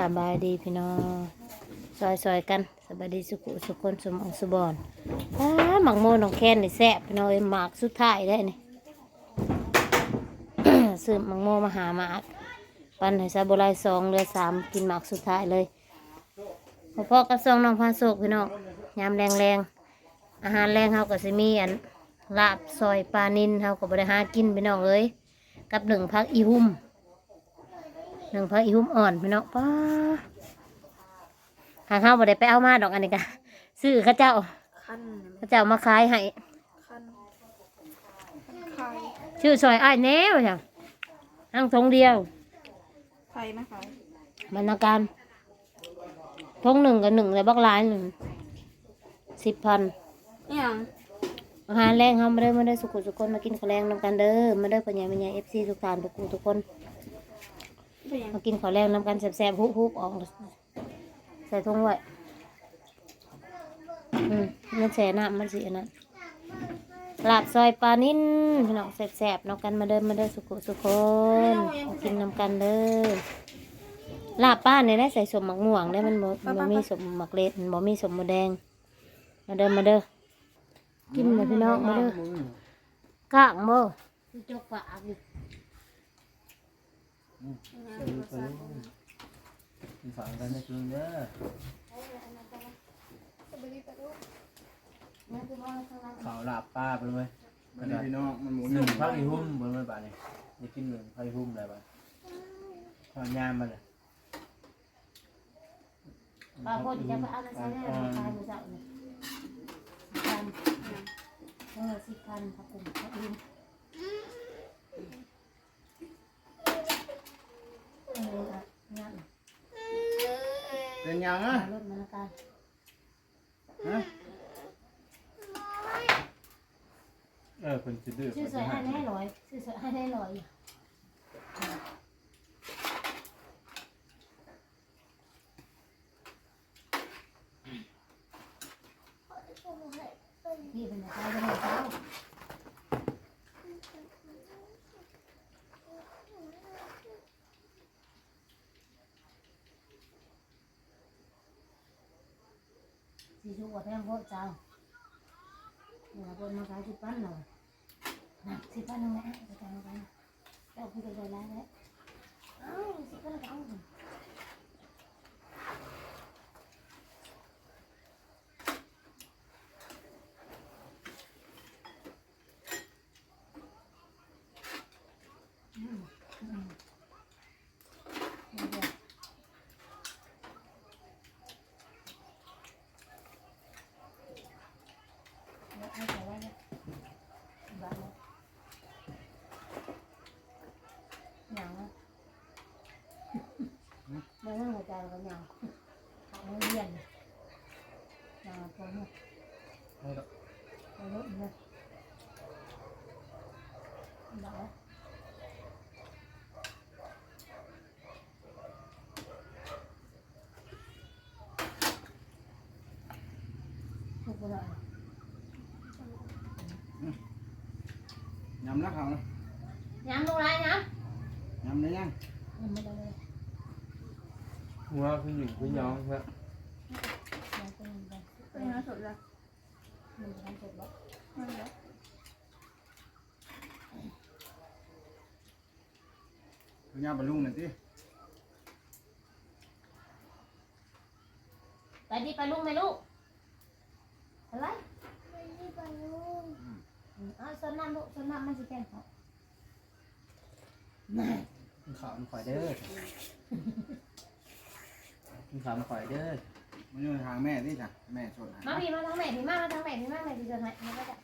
สบายดีพี่น้องซอยซอยๆกันสบายดีสุขุสุขคนสมองสุบอนอ้าหมักโมน้องแคนนี่แซ่บพี่น้องเอ้ยหมากสุดท้ายได้นี่ซื้อหมักโมมาหาหมากปันให้ซาบุไรสองเหลือสามกินหมากสุดท้ายเลยพอพ่อกับซองน้องพาโศกพี่น้องยามแรงแรงอาหารแรงเฮาก็สิมีอันลาบซอยปลานินเฮาก็บ่ได้หากินพี่น้องเอ้ยกับหนึ่งพักอีหุ่ม หนึ่งพักอีหุ่มอ่อนพี่น้องป้าหางเฮาบ่ได้ไปเอามาดอกอันนี้กะซื้อเข้าเจ้าขั้นเข้าเจ้ามาขายให้ขั้นไข่ชื่อซอยอ้ายแน่ว่าจ้ะนั่งทงเดียวไข่นะคะบรรณาการทงหนึ่งกับหนึ่งเลยบักหลายหนึ่งสิบพันอหย่างอาหารแรงเฮามาเด้อมาเด้อสุขุสุขคนมากินข้าวแรงนำกันเด้อมาเด้อปัญญาปัญญาเอฟซีทุกท่านทุกคู่ทุกคนเป็นหยัง มากินข้าวแรงนำกันแซ่บๆฮุบๆออกใส่ทงไว้อืมมันแช่น้ำมันสิอันนั้นลาบซอยปลานิ่นพี่น้องแซ่บๆนำกันมาเด้อมาเด้อสุขุสุขคนมากินนำกันเด้อลาบป้าเนี่ยได้ใส่สมหมักม่วงได้มันบ่มันบ่มีสมหมักเล็ดมันบ่มีสมหมูแดง มาเด้อมาเด้อกินเลยพี่น้องมาเด้อกางโมจกปากอยู่ ฝังกันในคืนเด้อเขาหลับป้าไปเลยอันนี้พี่น้องมันหมูหนึ่งพักอีหุ่มบนมันป่านี่จะกินหนึ่งพักอีหุ่มอะไรบ้างความยามมันเลยปลาโคตรจะไปเอาไปใส่ได้ราคาหมูสับเนี่ยพันเออสิบพันครับผมครับลุงเอออะงั้น เป็นยังอะรถมันละกันฮะเออคนจะดื้อชื่อสวยให้แน่ร้อยชื่อสวยให้แน่ร้อยนี่เป็นอะไรเป็นอะไรเจ้า สีชูกับแพงโคตรเจ้าเนี่ยบนมาขายสิบปันหน่อยนะสิบปันนึงนะจะจำกันเจ้าคือจะได้แล้วเนี่ยเอ้าสิบปันก็เอาสิอืมอืมเดี๋ยว เอาใส่ไว้เนี่ยบ้านเนี่ยหนังอะ มันนั่งหัวใจมันก็หนังทางเรียนหนัง ตรงนี้ตรงนี้เนี่ยหนังถูกไปเลยยำนะเขานะย้ำลงไรย้ยำได้ยังำยังไม่ได้เลยหัวขึ้นอยู่ขึ้นยองครับยังเป็นยังไงเป็นยังสดละมันจะทำเสร็จบ่ไม่แล้วคือยำบรรลุงหน่อยสิไปดิไปลุงไหมลูกอะไรอืมเอาสนน้ำลูกสนน้ำมันสิแกงเขาขาวมันข่อยเด้อ กินขาวมันข่อยเด้อมันอยู่ทางแม่ที่จ้ะแม่ชดมาพี่มาทางแม่พี่มามาทางแม่พี่มาแม่พี่เจอไหนมาก็จะ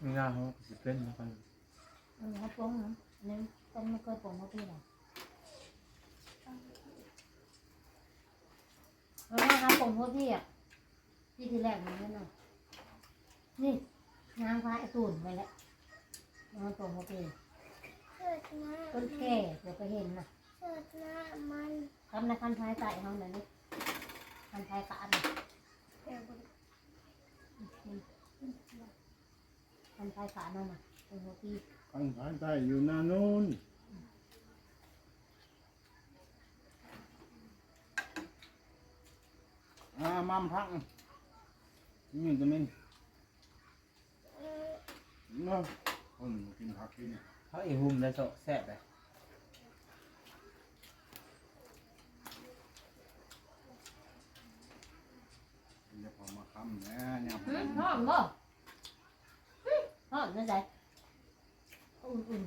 ไม่น่าเขาสิเป็นนะครับอืนเขาปรุงนะอนนี้ต้องไม่เคยปรุงเขาพี่หรอกเพราะว่าเขาปรุงเขาพี่อะพี่ทีแรกมันไม่น่ะนี่น้ำพระไอ้ตุ่นไปแล้วนปรุงเขาพี่เกิดหน้าต้นแก่เดี๋ยวไปเห็นนะเกิดน้ามันคำนะคันท้ายใส่เขาหน่อยนิดคันท้ายกาอันน่เดี๋ยวบน คันพายขาดนั่นน่ะปงพวกพี่ข้างซ้ายใต้อยู่หน้านู้นอ่ามัมพักนี่ตัวนี้เนาะคนกินผักกินเขาอีหุ่มแล้วโซะแซ่บเลยเดี๋ยวพอมาคำนะเนี่ยหืมหอมบ่หืมหอม นั่นใจอุ่น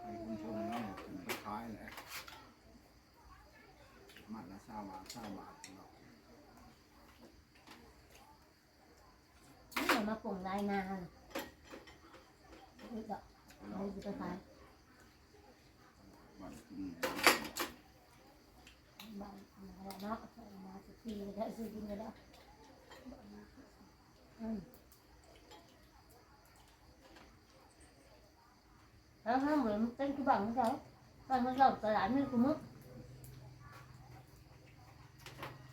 ไอ้คุณชมเนาะถึงไปขายแหละมัดละสามบาทสามบาทเนาะๆนี่เอามาปรุงได้นานนี่ก็เราเอาไปขายบัตรกินบ้านมาแล้วเนาะมาสักทีแล้วซื้อกินไปแล้วอืม แล้วห้ามเหมือนเป็นคือบังเขาบังเขาตลาดนี่คือมึง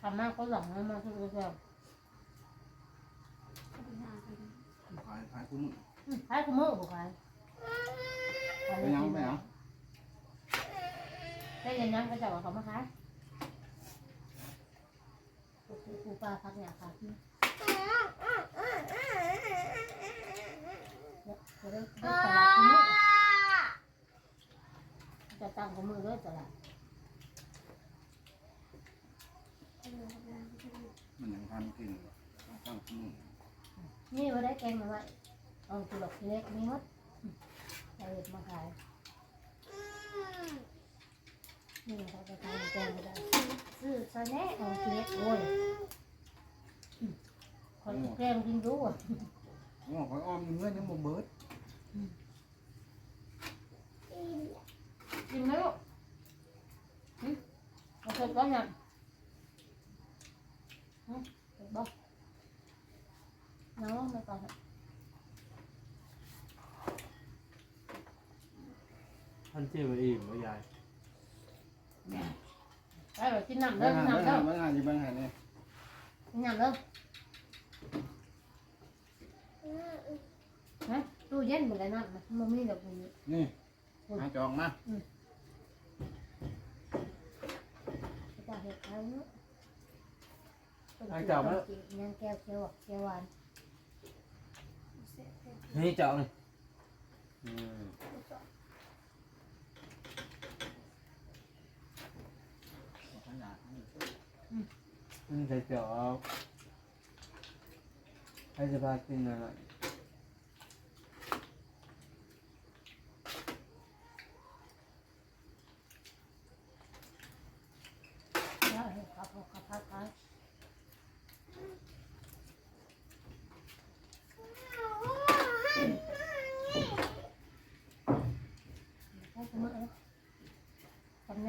ทำมากก็หลังมาคือเดียวขายขายคุ้มให้คือมึงบุกไปไปยังไปยังได้ยังยังก็จะบอกเขามาขายปูปลาพักเนี่ยค่ะจะได้ได้ตลาดคือมึง จะตั้งกับมือด้วยตลาดมันยังทันกินตั้งคุ้มนี่ว่าได้แกงมาไว้เอาตุลกเล็กนี่หมดเราเด็ดมาขายนี่เขาจะทำแกงไม่ได้ซื้อซะแน่เอาเล็กโอ้ยคนแกงกินรู้อะโอ้ขอยอ้อมเงื่อนยังบ่เบิด กินไหมลูก เอาเสร็จแล้วเนี่ยเสร็จบ่น้องไม่ต่อท่านเจ้าอิ่มว่ายายไปเลยกินน้ำ เบิ่เด้องกินหาน้ำเบิ่เด้งอหาเบิ่งหาสิเบิ่งหานี่กินน้ำเด้อฮะตู้เย็นหมดเลยน้ำมันมีแบบนี้นี่หาจองมาจะเห็ดอะไรเนาะยังแก้วเขียวเขียวหวานนี่เจ้าเลยอืมขยะนี่ใส่เจ้าให้จะพากินอะไรแล้วเห็ดขับขับพัดไป ใช้มือแล้วทำใ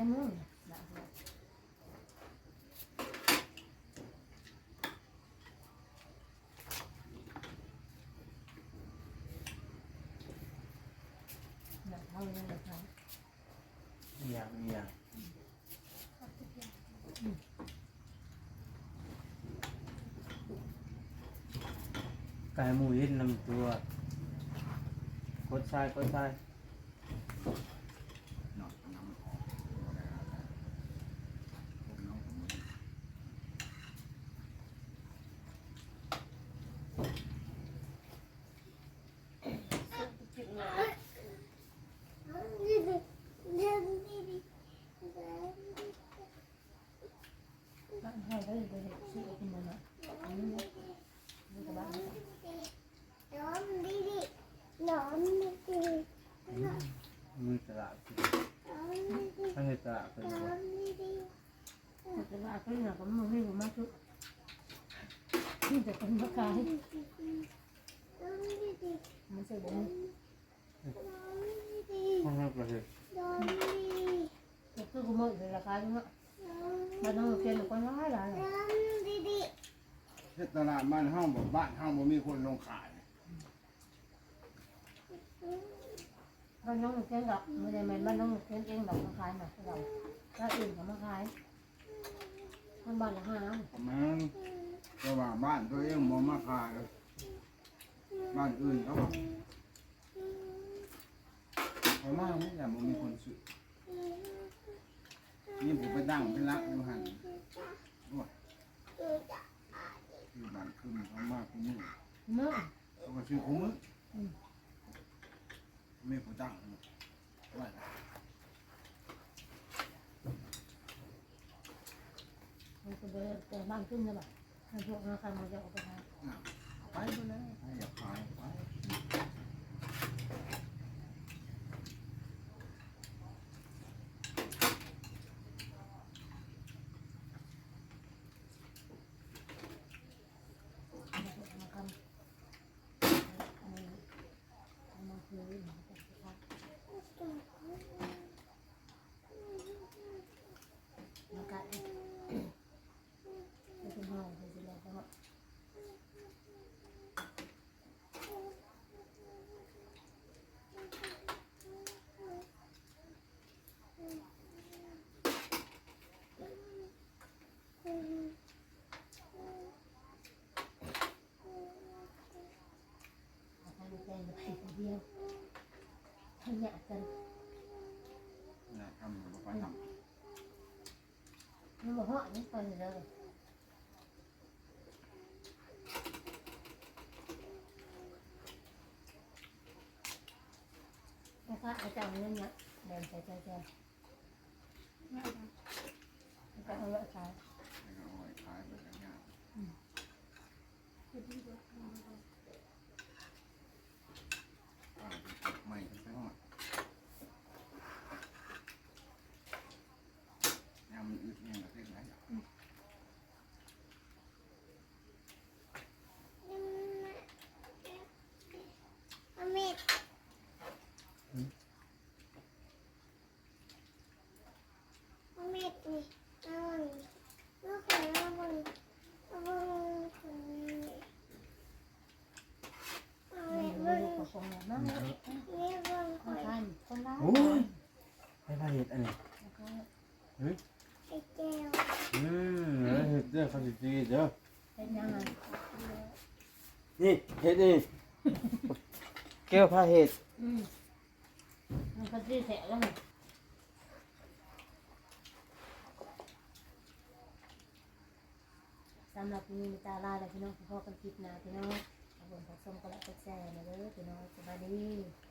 ก่หมูเย็นนำตัวกดทรายกดทราย เนาะน้ำออกบ่ได้อะไรผมน้องผม บ้านให้ได้เลยซื้อกินมาเนาะอันนี้นี่ก็บ้าน มือตลาดกินทั้งในตลาดเป็นบ่ แต่ว่าก็เนี่ยก็มันไม่รู้มากทุกนี่จะเป็นมะขาย มันใส่บุ้งห้องนั้นก็คือก็คือกูมือเลยราคาเนาะบ้านน้องเพียนก็น้อยหลายเฮ็ดตลาดบ้านเฮาบ่บ้านเฮาบ่มีคนลงขายบ้านน้องหนูเก่งดอกไม่ได้แม่นบ้านน้องหนูเก่งเองดอกมาขายหน่อยเราถ้าอื่นเขามาขายมันบ้านละห้าแม่นแต่ว่าบ้านตัวเองบ่มาขาย บ้านอื่นเขาบอกเขามาไม่อยากบ่มีคนซื้อนี่ผมไปตั้งไปรักอยู่หั่นด้วยที่บ้านขึ้นเขามาคุมือเมื่อเขาก็ชื่อคุมือไม่ผู้ตั้งไว้มันจะไปแต่บ้านขึ้นเลยแบบให้พวกเราคันมาจะออกไปขาย ไปไปเลยให้อยากขายไป มาทำอันนี้เอามาคือมาจากที่พักมากัดไปถึงห้องไปสิแล้วก็ เอาไปแจ้งไปคนเดียวขยะกัน นะทำกับไปท มันบอกว่าอันนี้ไปเลยนะคะอาจารย์เรื่องเนี้ยเดินไปเจอเจออาจารย์เอาไว้ขายำแล้วก็เอาไว้ขายไปกันงานอ่าไปปลูกใหม่กันสักหน่อยยามมันอึดเนี่ยก็เท่าไหร่ เอาเม็ดเอาเม็ดนี่เอาอันนี้ลูกของเอาบนเอาบนของนี่เอา ไม่ เม็ดบ รู้ น กระโปรงเนี่ยนั่งเลย นี่บน คนไทยคนร้าย โอ้ยให้พาเห็ดอันนี้ ไอ้แก้วอืมเออเห็ดเด้อเขาสิจีเด้อเป็นยังไงนี่เห็ดนี่แก้วพาเห็ดอืมมันก็ที่แถะแล้วไงสำหรับมีตาลาและพี่น้องพ่อกันคลิปหนาพี่น้องขอบคุณขอบชมกันและกดแชร์นะเด้อพี่น้องสบายดีส